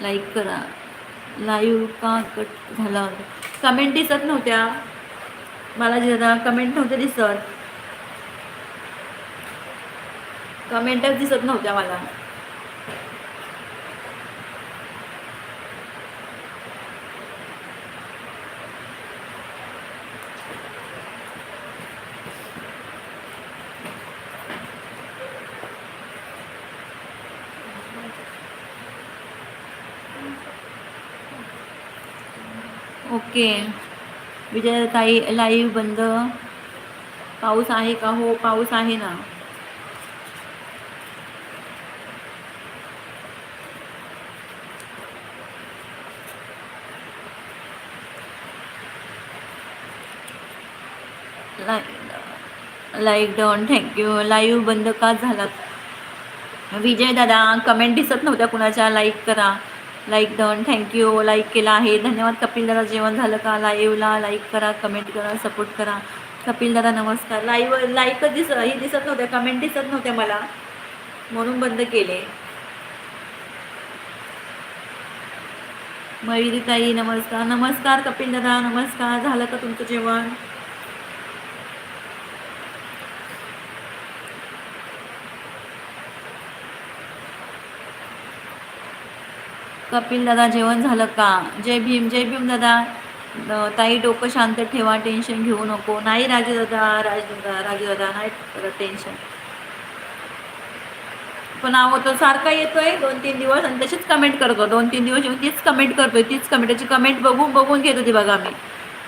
Like करा. Live का cut झाला. कमेंट दिसत नव्हत्या. मला जरा कमेंट नव्हत्या दिसत. कमेंटच दिसत नव्हत्या मला. ओके विजयताई लाईव्ह बंद. पाऊस आहे का? हो पाऊस आहे ना. लाईक डॉन थँक्यू लाईव्ह बंद का झाला? विजय दादा कमेंट दिसत नव्हत्या कुणाच्या? लाईक करा. लाईक डन थँक्यू लाईक केला आहे. धन्यवाद कपिल दादा. जेवण झालं का? लाईव्हला लाईक करा कमेंट करा सपोर्ट करा. कपिल दादा नमस्कार. लाईव्ह लाईकच दिस ही दिसत नव्हत्या. कमेंट दिसत नव्हत्या मला. म्हणून बंद केले. मयुरीताई नमस्कार. नमस्कार कपिल दादा. नमस्कार. झालं का तुमचं जेवण? कपिल दादा जेवण झालं का? जय भीम जय भीम दादा. ताई डोकं शांत ठेवा टेन्शन घेऊ नको. नाही राजू दादा राज दादा राजू दादा नाही टेन्शन. पण अहो तो सारखा येतोय दोन तीन दिवस आणि तशीच कमेंट करतो. दोन तीन दिवस येऊन तीच कमेंट करतोय तीच कमेंट त्याची कमेंट बघून बघून घेत होती बघा मी.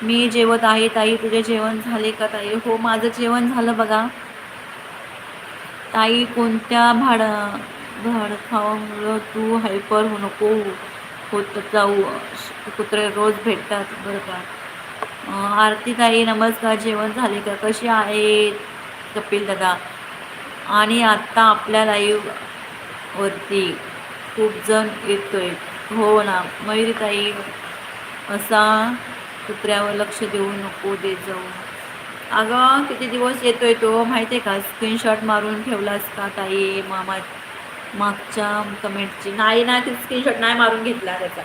मी जेवत आहे ताई तुझे जेवण झाले का ताई? हो माझं जेवण झालं बघा. ताई कोणत्या भाड भाडखावामुळं तू हायपर हो नको होत जाऊ कुत्रे रोज भेटतात बरं का. आरती ताई नमस्कार जेवण झाले का? कसे आहे कपिल दादा. आणि आत्ता आपल्या लाईव्ह वरती खूप जण येतोय. हो ना मयुरी ताई असा कुत्र्यावर लक्ष देऊ नको देत जाऊ. अगं किती दिवस येतोय तो माहिती आहे का? स्क्रीनशॉट मारून ठेवलास का ताई? मामा मागच्या कमेंटची. नाही ना ती स्क्रीनशॉट नाही मारून घेतला त्याचा.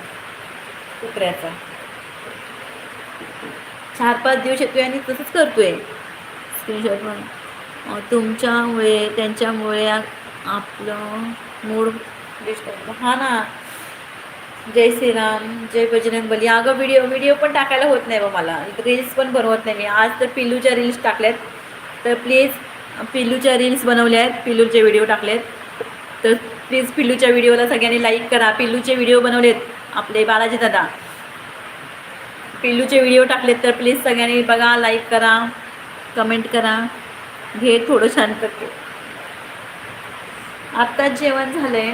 कुत्र्याचा. चार पाच दिवस येतोय आणि तसंच करतोय. स्क्रीनशॉट पण. तुमच्यामुळे त्यांच्यामुळे आपलं मूड हा ना. जय श्रीराम जय बजरंग बली अगं व्हिडिओ व्हिडिओ पण टाकायला होत नाही बा मला. रील्स पण बनवत नाही मी. आज तर पिल्लूच्या रील्स टाकल्यात. तर प्लीज पिल्लूच्या रील्स बनवल्या आहेत पिल्लूचे व्हिडिओ टाकलेत तर प्लीज पिल्लूच्या व्हिडिओला सगळ्यांनी लाईक करा. पिल्लूचे व्हिडिओ बनवलेत आपले बालाजी दादा. पिल्लूचे व्हिडिओ टाकलेत तर प्लीज सगळ्यांनी बघा लाईक करा कमेंट करा. घे थोडं शांत करते आत्ताच जेवण झालंय.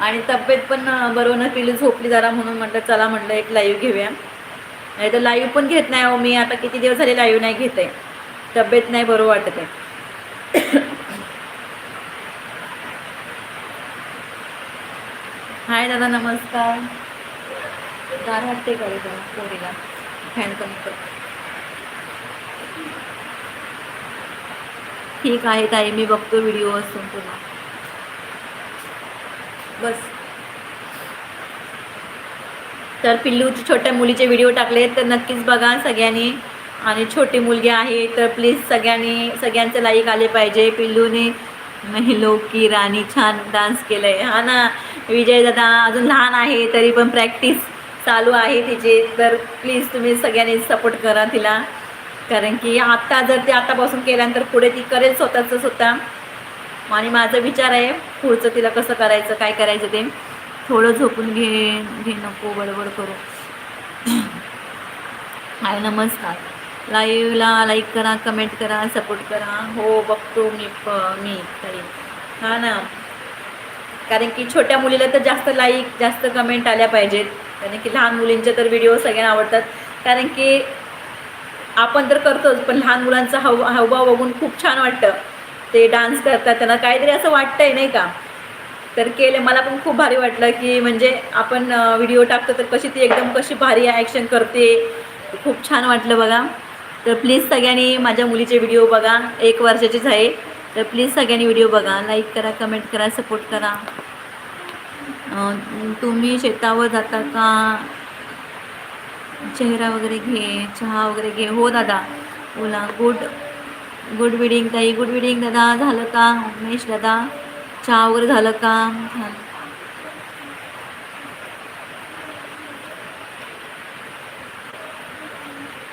आणि तब्येत पण बरोबर न पिल्लू झोपली जरा म्हणून म्हटलं चला म्हटलं एक लाईव्ह घेऊया. नाही तर लाईव्ह पण घेत नाही अहो मी. आता किती दिवस झाले लाईव्ह नाही घेत. आहे तब्येत नाही बरोबर वाटत आहे हाय दादा नमस्कार. दार वाटते का रे पोरीला? फॅन कमी कर. ठीक आहे ताई मी बघतो व्हिडिओ असून तुला बस. तर पिल्लूच्या छोट्या मुलीचे व्हिडिओ टाकले तर नक्कीच बघा सगळ्यांनी. आणि छोटी मुलगी आहे तर प्लीज सगळ्यांनी सगळ्यांचे लाईक आले पाहिजे. पिल्लूने महिलो की राणी छान डान्स केलं आहे हा ना विजय दादा अजून लहान आहे तरी पण प्रॅक्टिस चालू आहे तिची. तर प्लीज तुम्ही सगळ्यांनी सपोर्ट करा तिला. कारण की आत्ता जर ते आतापासून केल्यानंतर पुढे ती करेल स्वतःचं स्वतः आणि माझा विचार आहे पुढचं तिला कसं करायचं काय करायचं ते थोडं झोपून घे घे नको बडबड करू. हाय नमस्कार. लाईव्हला लाईक करा कमेंट करा सपोर्ट करा. हो बघतो मी प मी तरी. हा ना? कारण की छोट्या मुलीला तर जास्त लाईक जास्त कमेंट आल्या पाहिजेत. कारण की लहान मुलींचे तर व्हिडिओ सगळ्यांना आवडतात. कारण की आपण तर करतोच पण लहान मुलांचा हाव हावभाव बघून खूप छान वाटतं. ते डान्स करतात त्यांना काहीतरी असं वाटतंय नाही का? तर केले मला पण खूप भारी वाटलं की म्हणजे आपण व्हिडिओ टाकतो तर कशी ती एकदम कशी भारी ॲक्शन करते. खूप छान वाटलं बघा. तर प्लीज सगळ्यांनी माझ्या मुलीचे व्हिडिओ बघा. एक वर्षाचीच आहे. तर प्लीज सगळ्यांनी व्हिडिओ बघा. लाईक करा कमेंट करा सपोर्ट करा. तुम्ही शेतावर जाता का? चेहरा वगैरे घे चहा वगैरे घे. हो दादा. बोला. गुड गुड विडिंग ताई. गुड विडिंग दादा. झालं का? उमेश दादा. चहा वगैरे झालं का?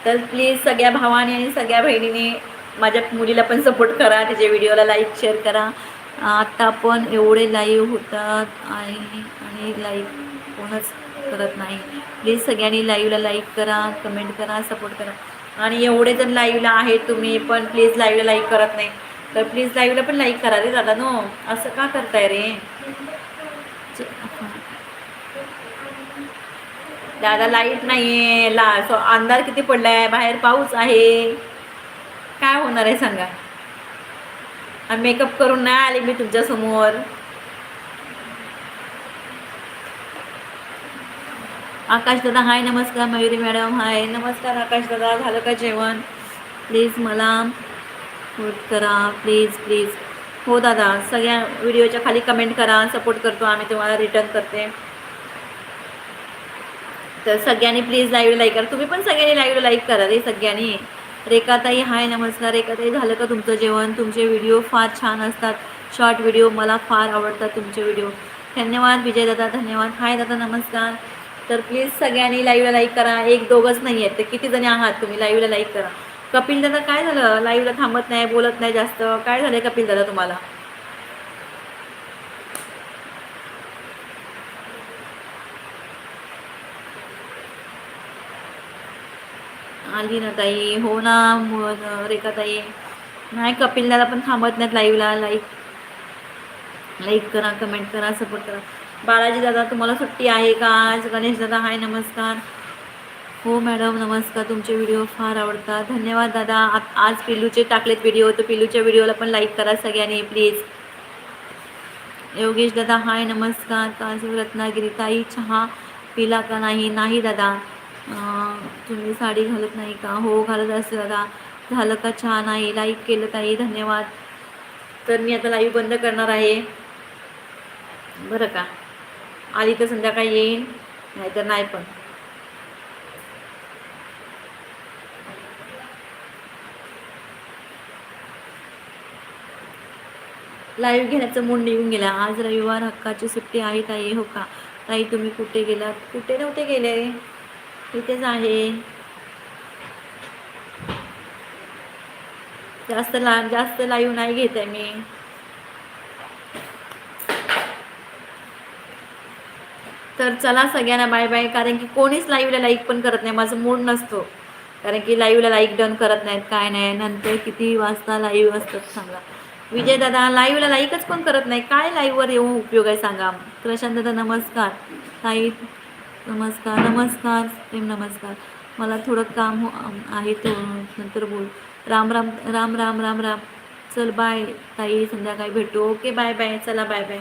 तर प्लीज सगळ्या भावाने आणि सगळ्या बहिणीने माझ्या मुलीला पण सपोर्ट करा तिच्या व्हिडिओला लाईक शेअर करा. आत्ता पण एवढे लाईव्ह होतात आणि आणि लाईक कोणच करत नाही. प्लीज सगळ्यांनी लाईव्हला लाईक करा कमेंट करा सपोर्ट करा. आणि एवढे जण लाईव्हला आहेत तुम्ही पण प्लीज लाईव्हला लाईक करत नाही. तर प्लीज लाईव्हला पण लाईक करा रे दादा नो असं का करताय रे चे- हा. दादा लाइट नाहीये. ला सो अंधार किती पडलाय? बाहेर पाऊस आहे. काय होणार आहे सांगा? आणि मेकअप करून नाही आले मी तुमच्यासमोर. आकाश दादा हाय नमस्कार मयुरी मॅडम हाय नमस्कार आकाश दादा झालं का जेवण? प्लीज मला सपोर्ट करा. प्लीज प्लीज हो दादा सगळ्या व्हिडिओच्या खाली कमेंट करा. सपोर्ट करतो आम्ही तुम्हाला रिटर्न करते. तर सगळ्यांनी प्लीज लाईव्ह लाईक करा. तुम्ही पण सगळ्यांनी लाईव्ह लाईक करा रे सगळ्यांनी. रेखाताई हाय नमस्कार. रेखाताई झालं का तुमचं जेवण? तुमचे व्हिडिओ फार छान असतात. शॉर्ट व्हिडिओ मला फार आवडतात तुमचे व्हिडिओ धन्यवाद विजय दादा धन्यवाद. हाय दादा नमस्कार. तर प्लीज सगळ्यांनी लाईव्हला लाईक करा. एक दोघंच नाही आहेत. ते किती जणी आहात तुम्ही? लाईव्हला लाईक करा. कपिल दादा काय झालं? लाईव्हला थांबत नाही बोलत नाही जास्त. काय झालं कपिल दादा तुम्हाला? आली ना ताई हो ना रेखा ताई नाही कपिल दादा पण थांबत नाहीत लाईव्हला लाईक लाईक करा कमेंट करा सपोर्ट करा. बाळाजी दादा तुम्हाला सुट्टी आहे का? आज गणेश दादा हाय नमस्कार. हो मॅडम नमस्कार. तुमचे व्हिडिओ फार आवडतात. धन्यवाद दादा. आज पिल्लूचे टाकलेत व्हिडिओ तर पिल्लूच्या व्हिडिओला पण लाईक करा सगळ्यांनी प्लीज योगेश दादा हाय नमस्कार. काजू रत्नागिरी ताई चहा पिला का नाही? नाही दादा. तुम्ही साडी घालत नाही का? हो घालत असते दादा झालं का छान आहे. लाईक केलं ताई. धन्यवाद. तर मी आता लाईव्ह बंद करणार आहे. बरं का? आली तर संध्याकाळी येईन नाहीतर नाही पण. लाईव्ह घेण्याचं मूड निघून गेला. आज रविवार हक्काची सुट्टी आहे ताई हो का? ताई तुम्ही कुठे गेलात? कुठे नव्हते गेले? इथेच आहे. जास्त ला जास्त लाईव्ह नाही घेत आहे मी. तर चला सगळ्यांना बाय बाय कारण की कोणीच लाईव्हला लाईक पण करत नाही. माझा मूड नसतो. कारण की लाईव्हला लाईक डन करत नाहीत. काय नाही. नंतर किती वाजता लाईव्ह असतात सांगा. विजय दादा लाईव्हला लाईकच पण करत नाही. काय लाईव्हवर येऊन उपयोग आहे सांगा. प्रशांत दादा नमस्कार. ताई नमस्कार नमस्कार प्रेम नमस्कार. मला थोडं काम हो आहे तो नंतर बोल. राम राम राम राम राम राम. चल बाय ताई संध्याकाळी भेटू. ओके बाय बाय चला बाय बाय